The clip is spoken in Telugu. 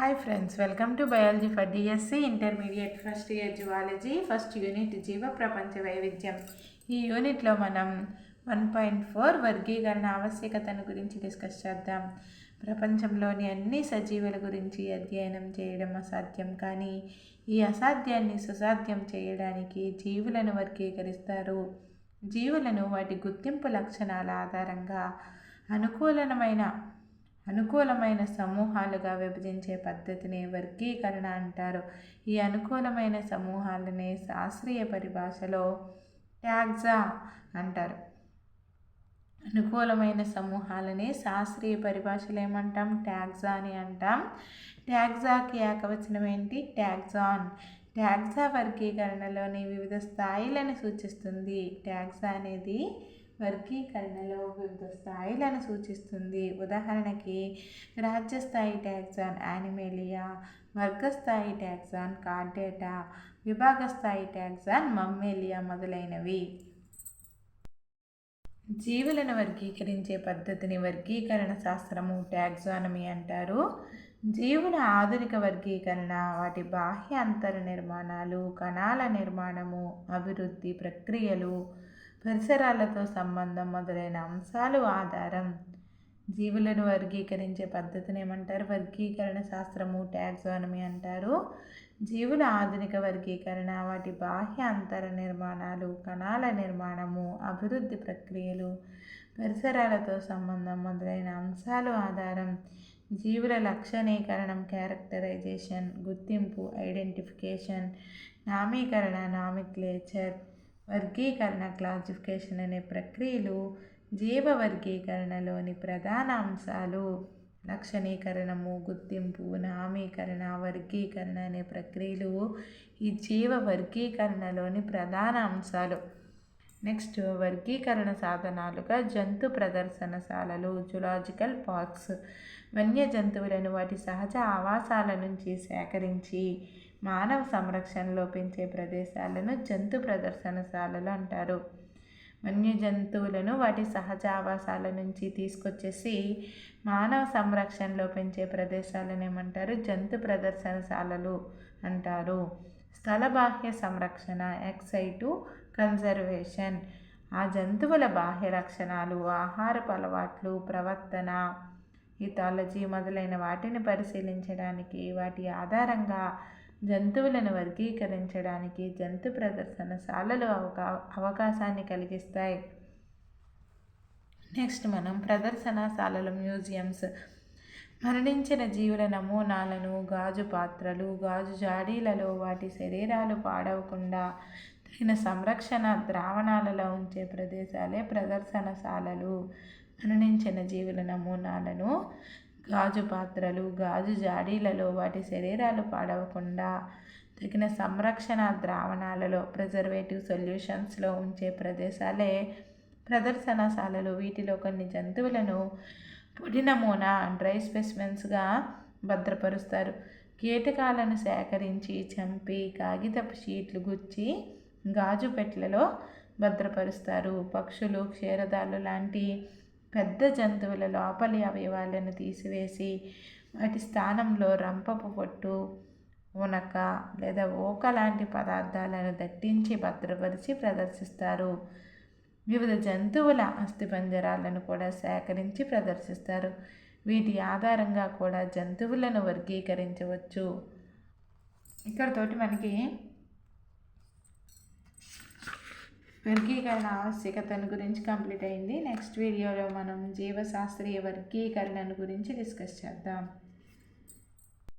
Hi friends welcome to biology for DSC intermediate first year zoology first unit జీవ ప్రపంచ వైవిధ్యం ఈ యూనిట్లో మనం వన్ పాయింట్ ఫోర్ వర్గీకరణ ఆవశ్యకతను గురించి డిస్కస్ చేద్దాం. ప్రపంచంలోని అన్ని సజీవుల గురించి అధ్యయనం చేయడం అసాధ్యం కానీ ఈ అసాధ్యాన్ని సుసాధ్యం చేయడానికి జీవులను వర్గీకరిస్తారు. జీవులను వాటి గుర్తింపు లక్షణాల ఆధారంగా అనుకూలమైన అనుకూలమైన సమూహాలుగా విభజించే పద్ధతిని వర్గీకరణ అంటారు. ఈ అనుకూలమైన సమూహాలనే శాస్త్రీయ పరిభాషలో ట్యాగ్జా అంటారు. అనుకూలమైన సమూహాలని శాస్త్రీయ పరిభాషలు ఏమంటాం? ట్యాగ్జా అని అంటాం. ట్యాగ్జాకి ఏకవచనం ఏంటి? ట్యాగ్జాన్. ట్యాగ్జా వర్గీకరణలోని వివిధ స్థాయిలను సూచిస్తుంది. ట్యాగ్జా అనేది వర్గీకరణలో వివిధ స్థాయిలను సూచిస్తుంది. ఉదాహరణకి రాజ్యస్థాయి ట్యాక్సాన్ యానిమేలియా వర్గస్థాయి ట్యాక్సాన్ కార్డేటా విభాగస్థాయి ట్యాక్సాన్ మమ్మేలియా మొదలైనవి. జీవులను వర్గీకరించే పద్ధతిని వర్గీకరణ శాస్త్రము ట్యాక్సానమీ అంటారు. జీవుల ఆధునిక వర్గీకరణ వాటి బాహ్య అంతర నిర్మాణాలు కణాల నిర్మాణము అభివృద్ధి ప్రక్రియలు పరిసరాలతో సంబంధం మొదలైన అంశాలు ఆధారం. జీవులను వర్గీకరించే పద్ధతిని ఏమంటారు? వర్గీకరణ శాస్త్రము ట్యాక్సానమీ అంటారు. జీవుల ఆధునిక వర్గీకరణ వాటి బాహ్య అంతర నిర్మాణాలు కణాల నిర్మాణము అభివృద్ధి ప్రక్రియలు పరిసరాలతో సంబంధం మొదలైన అంశాలు ఆధారం. జీవుల లక్షణీకరణం క్యారెక్టరైజేషన్ గుర్తింపు ఐడెంటిఫికేషన్ నామీకరణ నామిక్లేచర్ వర్గీకరణ క్లాసిఫికేషన్ అనే ప్రక్రియలు జీవ వర్గీకరణలోని ప్రధాన అంశాలు. లక్షణీకరణము గుర్తింపు నామీకరణ వర్గీకరణ అనే ప్రక్రియలు ఈ జీవ వర్గీకరణలోని ప్రధాన అంశాలు. నెక్స్ట్ వర్గీకరణ సాధనాలుగా జంతు ప్రదర్శనశాలలు జులాజికల్ పార్క్స్ వన్య జంతువులను వాటి సహజ ఆవాసాల నుంచి సేకరించి మానవ సంరక్షణలో పెంచే ప్రదేశాలను జంతు ప్రదర్శనశాలలు అంటారు. వన్య జంతువులను వాటి సహజ ఆవాసాల నుంచి తీసుకొచ్చేసి మానవ సంరక్షణలో పెంచే ప్రదేశాలను ఏమంటారు? జంతు ప్రదర్శనశాలలు అంటారు. స్థల బాహ్య సంరక్షణ ఎక్సైటు కన్జర్వేషన్. ఆ జంతువుల బాహ్య లక్షణాలు ఆహారపు అలవాట్లు ప్రవర్తన ఇథాలజీ మొదలైన వాటిని పరిశీలించడానికి వాటి ఆధారంగా జంతువులను వర్గీకరించడానికి జంతు ప్రదర్శనశాలలు అవకా అవకాశాన్ని కలిగిస్తాయి. నెక్స్ట్ మనం ప్రదర్శనశాలలు మ్యూజియంస్ మరణించిన జీవుల నమూనాలను గాజు పాత్రలు గాజు జాడీలలో వాటి శరీరాలు పాడవకుండా తగిన సంరక్షణ ద్రావణాలలో ఉంచే ప్రదేశాలే ప్రదర్శనశాలలు. మరణించిన జీవుల నమూనాలను గాజు పాత్రలు గాజు జాడీలలో వాటి శరీరాలు పాడవకుండా తగిన సంరక్షణ ద్రావణాలలో ప్రిజర్వేటివ్ సొల్యూషన్స్లో ఉంచే ప్రదేశాలే ప్రదర్శనశాలలు. వీటిలో కొన్ని జంతువులను పొడి నమూనా డ్రై స్పెసిమెన్స్గా భద్రపరుస్తారు. కీటకాలను సేకరించి చంపి కాగితపు షీట్లు గుచ్చి గాజు పెట్టెలలో భద్రపరుస్తారు. పక్షులు క్షీరదాలు లాంటి పెద్ద జంతువుల లోపలి అవయవాలను తీసివేసి వాటి స్థానంలో రంపపు పొట్టు ఉనక లేదా ఓక లాంటి పదార్థాలను దట్టించి భద్రపరిచి ప్రదర్శిస్తారు. వివిధ జంతువుల అస్థిపంజరాలను కూడా సేకరించి ప్రదర్శిస్తారు. వీటి ఆధారంగా కూడా జంతువులను వర్గీకరించవచ్చు. ఇక్కడతోటి మనకి వర్గీకరణ ఆవశ్యకతను గురించి కంప్లీట్ అయింది. నెక్స్ట్ వీడియోలో మనం జీవశాస్త్రీయ వర్గీకరణను గురించి డిస్కస్ చేద్దాం.